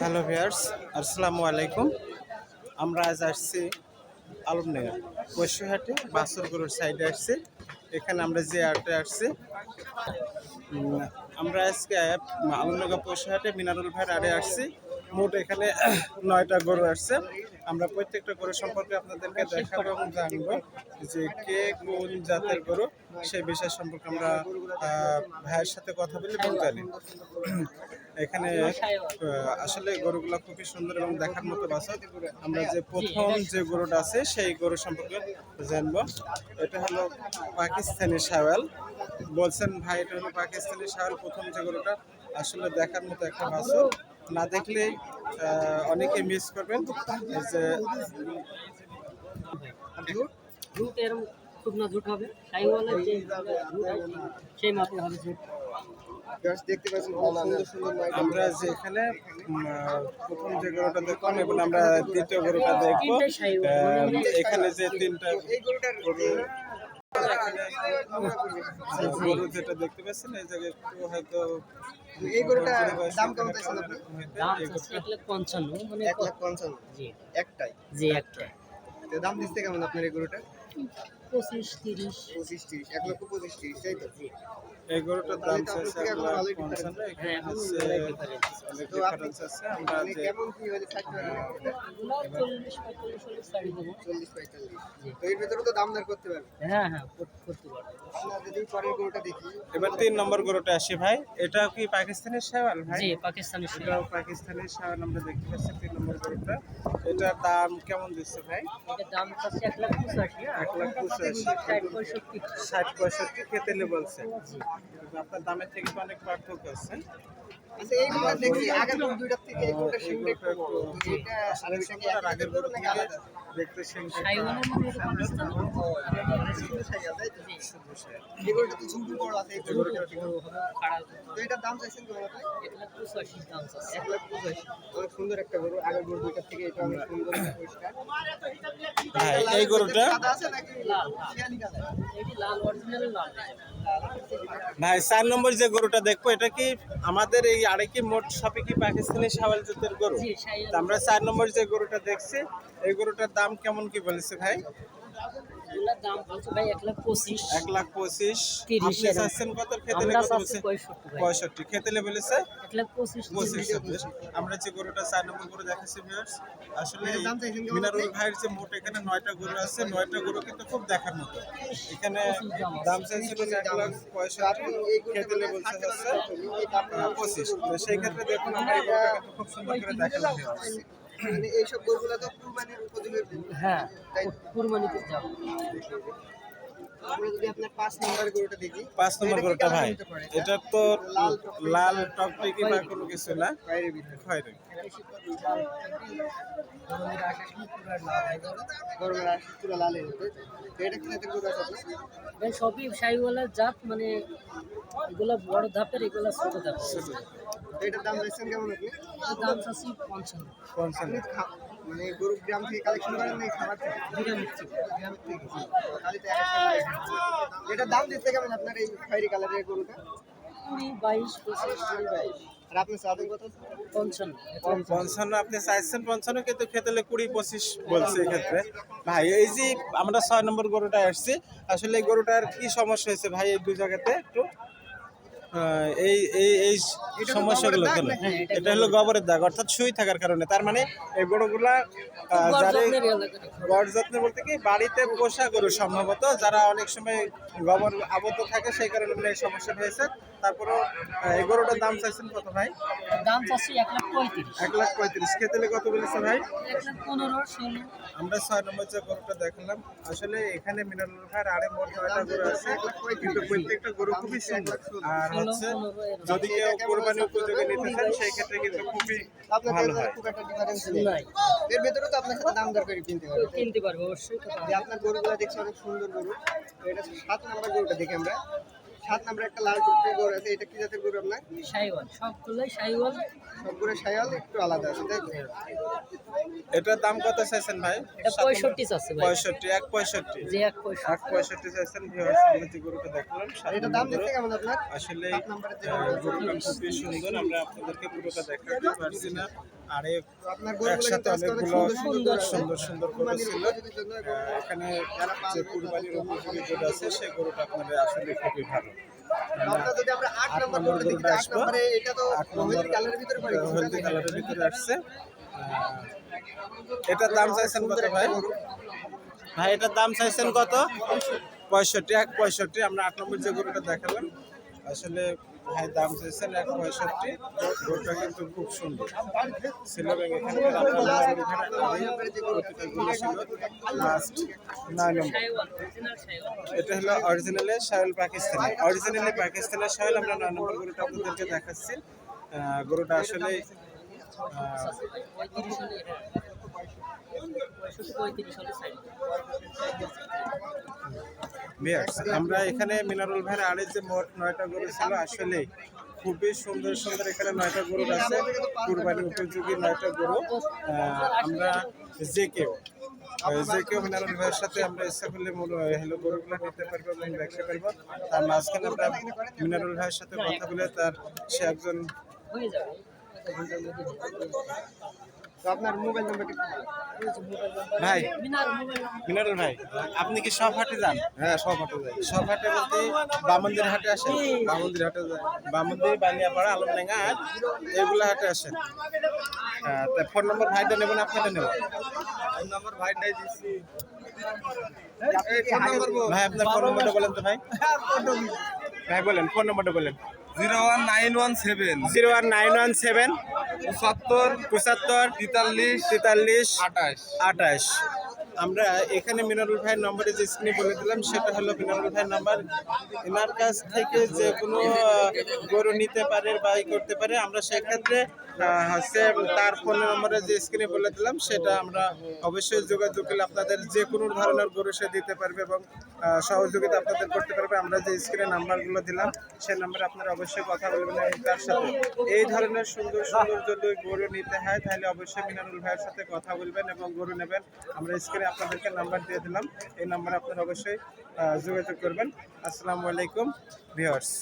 Hello viewers আসসালামু আলাইকুম। আমরা আজ আসছি আলমনগর পশুহাটে বাসুর গরুর সাইডে আসছি। এখানে আমরা যে হাটে আসছি। আমরা আজকে আলমনগর পশুহাটে মিনারুল ভাইয়ের আড়ে আসছি। মোট এখানে নয়টা গরু আসছে। আমরা প্রত্যেকটা গরু সম্পর্কে আপনাদেরকে দেখাবো এবং জানব যে কে কোন জাতের গরু, সেই বিষয় সম্পর্কে আমরা ভাইয়ের সাথে কথা বলি এবং জানি। এখানে আসলে গরুগুলো খুবই সুন্দর এবং দেখার মতো বাসক আমরা যে প্রথম যে গরুটা আছে, সেই গরু সম্পর্কে জানব। এটা হলো পাকিস্তানি শাওয়াল। বলছেন ভাই, এটা হলো পাকিস্তানি শাওয়াল, প্রথম যে গরুটা। আসলে দেখার মতো একটা বাসক না দেখলে অনেকে মিস করবেন যে এরকম শুকনো ঝুট হবে। সেই মাপে হবে গাছ দেখতে পাচ্ছেন খুব সুন্দর সুন্দর নয়টা আমরা যে এখানে উম, আহ, প্রথম যে গরুটা দেখলাম এবং আমরা দ্বিতীয় গরুটা দেখব আহ, এখানে যে তিনটা গরু গরু যেটা দেখতে পাচ্ছেন এই জায়গায় একটু হয়তো এই গরুটার গরুর বয়স দাম কেমন চাইছেন আপনি? দাম এক লাখ পঞ্চান্ন মানে এক লাখ পঞ্চান্ন। জি। একটাই। জি একটা দাম দিচ্ছে কেমন আপনার এই গরুটা? পঁচিশ তিরিশ। পঁচিশ তিরিশ এক লক্ষ পঁচিশ তিরিশ তাই তো? দাম চাইছে এক লাখ পঞ্চান্ন এখানে হ্যাঁ, হচ্ছে অনেক difference অনেক তো আপনি ডিফারেন্স আছে আমরা যে কেমন কি হলে ছাড়তে পারবেন এটা? এগুলো চল্লিশ পঁয়তাল্লিশ হলে ছাড়ি দেবো। চল্লিশ পঁয়তাল্লিশ। তো এর ভেতরে তো দাম দর করতে হ্যাঁ হ্যাঁ করতে পারব। এবার তিন নম্বর গরুটা আসি ভাই। এটা কি পাকিস্তানের শাওয়াল ভাই? জি পাকিস্তানের সাথে পাকিস্তানের শাওয়াল আমরা দেখতে পাচ্ছি তিন নম্বর গরুটা। এটার দাম কেমন দিচ্ছে ভাই? এটার দাম এক লাখ পঁচাশি এক লাখ ষাট পঁয়ষট্টি। ষাট পঁয়ষট্টি খেতেলে বলছে আপনার দামের থেকে অনেক পার্থক্য আছে। আচ্ছা এই গরুটা দেখি আগের দুইটার থেকে এই গরুটা এই একটু বড়। এটা আসলে আর সুন্দর আগের আলাদা? দেখতে মানে তো? ঝুঁকি বড় আছে এই তো এটার দাম চাইছেন লাখ দাম লাখ অনেক একটা গরু আগের গরু দুইটার থেকে এটা অনেক সুন্দর পরিষ্কার ভাই এই গরুটা সাদা আছে নাকি শিয়ালি কালার এটি লাল অরিজিনাল লাল ভাই চার নম্বর যে গরুটা দেখব এটা কি আমাদের এই আড়ে কি মোট সবই কি পাকিস্তানি সাওয়াল জাতের গরু? আমরা চার নম্বর যে গরুটা দেখছি এই গরুটার দাম কেমন কি বলেছে ভাই? এগুলোর দাম বলছে ভাই এক লাখ পঁচিশ। এক লাখ পঁচিশ। তিরিশ আপনি কত? খেতেলে আমরা কত চাচ্ছি বলছে? পঁয়ষট্টি ভাই। পঁয়ষট্টি। বলেছে? এক লাখ পঁচিশ পঁচিশ আমরা যে গরুটা চার নম্বর গরু দেখাচ্ছি viewers, আসলে মিনারুল ভাইয়ের যে মোট এখানে নয়টা গরু আছে নয়টা গরু কিন্তু খুব দেখার মতো। এখানে দাম চাইছিল এক লাখ পঁয়ষট্টি বলছে হচ্ছে পঁচিশ। তো সেই ক্ষেত্রে দেখুন আমরা এই গরুটা কিন্তু খুব সুন্দর করে দেখালাম viewers। মানে এইসব গরুগুলো তো কুরবানির উপযোগী। হ্যাঁ কুরবানিতে যাব। আমরা যদি আপনার পাঁচ নম্বর গরুটা দেখি পাঁচ নম্বর গরুটা ভাই। এটা তো লাল টকটকে বা কোনো কিছু না। খয়েরি সবই সাইওয়ালার জাত মানে এগুলা বড় ধাপের এগুলা ছোট ধাপের। এটার দাম চাইছেন কেমন আপনি? দাম চাচ্ছি পঞ্চান্ন। পঞ্চান্ন। মানে গরু গ্রাম থেকে কালেকশন করেন নাকি খাবার থেকে? বিরামির থেকে গ্রামের থেকে তাহলে তো। এটার দাম দিচ্ছে কেমন আপনার এই খয়েরি কালারের গরুটা? কুড়ি বাইশ পঁচিশ কুড়ি বাইশ। আর আপনি চাঁদের কত? পঞ্চান্ন। পঞ্চান্ন আপনি চাইছেন পঞ্চান্ন কিন্তু খেতেলে কুড়ি পঁচিশ বলছে এক্ষেত্রে। ভাই এই যে আমরা ছয় নম্বর গরুটা আসছি আসলে এই গরুটার কি সমস্যা হয়েছে? ভাই এই দুই জায়গাতে একটু এই এই এই সমস্যাগুলো কেন? এটা হলো গোবরের দাগ অর্থাৎ সুই থাকার কারণে। তার মানে এই গরুগুলা আহ, যারা গড় যত্ন বলতে কি বাড়িতে পোষা গরু সম্ভবত যারা অনেক সময় গোবর আবদ্ধ থাকে সেই কারণে এই সমস্যা হয়েছে। তারপরও এই গরুটার দাম চাইছেন কত ভাই? দাম চাচ্ছি এক লাখ এক লাখ পঁয়ত্রিশ। খেতেলে কত বলেছে ভাই? আমরা ছয় নম্বর যে গরুটা দেখলাম আসলে এখানে মিনারুল ভাইয়ের আড়ে মোট নয়টা গরু আছে কিন্তু প্রত্যেকটা গরু খুবই সুন্দর। আর হচ্ছে যদি কেউ কোরবানি উপযোগী নিতে চান সেই ক্ষেত্রে কিন্তু খুবই আপনার ভালো হয়। এর ভেতরে তো আপনার সাথে দাম দর কিনতে পারবেন কিনতে পারব অবশ্যই আপনার গরুগুলো দেখছি অনেক সুন্দর গরু। এটা সাত নাম্বার গরুটা দেখি আমরা। সাত নাম্বার একটা লাল টুকটুকে গরু আছে এটা কি জাতের গরু আপনার? সাইওয়াল সবগুলোই সাইওয়াল সবগুলো সায়াল একটু আলাদা আছে তাই তো? এটার দাম কত চাইছেন ভাই? এটা পঁয়ষট্টি চাচ্ছে ভাই। পঁয়ষট্টি এক পঁয়ষট্টি? যে এক পয়সা এক পঁয়ষট্টি চাইছেন viewers, আমরা যে গরুটা দেখলাম এটা দাম নম্বর। কেমন আপনার? আসলে সাত নম্বরের যে গরুটা খুবই সুন্দর আমরা আপনাদেরকে পুরোটা দেখাতে পারছি না। আর একসাথে অনেকগুলো সুন্দর সুন্দর গরু ছিল। এখানে যে কুরবানির উপযোগী গরু আছে সেই গরুটা আপনাদের আসলে খুবই ভালো। আট নম্বর গরুটা আসব। আট। হলদি কালারের ভিতরে আসছে। এটার দাম চাইছেন কত ভাই? ভাই এটার দাম চাইছেন কত? পঁয়ষট্টি। এক পঁয়ষট্টি। আমরা আট নম্বর যে গরুটা দেখালাম আসলে ভাই, দাম চাইছেন এক পঁয়ষট্টি। গরুটা কিন্তু খুব সুন্দর। ছিল ছিল। লাস্ট নয় এটা হলো অরিজিনালে শায়ল পাকিস্তানি। অরিজিনালি পাকিস্তানের শায়ল, আমরা নয় নম্বর গরুটা আপনাদেরকে দেখাচ্ছি। গরুটা আসলে পঁয়ত্রিশ সাইওয়াল আমরা এখানে মিনারুল ভাইয়ের আড়ে যে নয়টা গরু ছিল আসলে খুবই সুন্দর সুন্দর এখানে নয়টা গরু আছে। কুরবানি উপযোগী নয়টা গরু। আমরা যে কেউ যে কেউ মিনারুল ভাইয়ের সাথে আমরা ইচ্ছা করলে হ্যালো গরুগুলো নিতে পারব এবং দেখতে পারব। তার মাঝখানে আমরা মিনারুল ভাইয়ের সাথে কথা বলে তার সে একজন আপনার মোবাইল নাম্বারটা ভাই মিনারুল ভাই আপনি কি সব হাটে যান? হ্যাঁ সব হাটে যাই। সব হাটে বলতে বামন্দির হাটে আসেন? বামন্দির হাটে যাই। বামন্দির বানিয়াপাড়া আলমডাঙ্গা এগুলো হাটে আসেন। হ্যাঁ, তা ফোন নম্বর ভাইটা নেবেন আপনারটা নেবেন? ফোন নাম্বার ভাইটাই দিছি। ভাই আপনার ফোন নম্বরটা বলেন তো ভাই। ভাই বলেন ফোন নম্বরটা বলেন। Zero one nine one seven. Zero one nine one seven. পঁচাত্তর পঁচাত্তর তেতাল্লিশ তেতাল্লিশ আঠাশ। আঠাশ। আমরা এখানে মিনারুল ভাইয়ের নম্বরে যে স্ক্রিনে বলে দিলাম সেটা হলো মিনারুল ভাইয়ের নাম্বার এনার কাছ থেকে যে কোনো গরু নিতে পারে বা ই করতে পারে আমরা সেক্ষেত্রে হচ্ছে তার ফোন নম্বরে যে স্ক্রিনে বলে দিলাম সেটা আমরা অবশ্যই যোগাযোগ করলে আপনাদের যে কোনো ধরনের গরু সে দিতে পারবে এবং সহযোগিতা আপনাদের করতে পারবে। আমরা যে স্ক্রিনে নাম্বারগুলো দিলাম সেই নাম্বারে আপনারা অবশ্যই কথা বলবেন এবং তার সাথে এই ধরনের সুন্দর সুন্দর যদি গরু নিতে হয়, তাহলে অবশ্যই মিনারুল ভাইয়ের সাথে কথা বলবেন এবং গরু নেবেন। আমরা স্ক্রিনে আপনাদেরকে নাম্বার দিয়ে দিলাম। এই নাম্বারে আপনারা অবশ্যই যোগাযোগ করবেন। আসসালামু আলাইকুম, ভিউয়ার্স।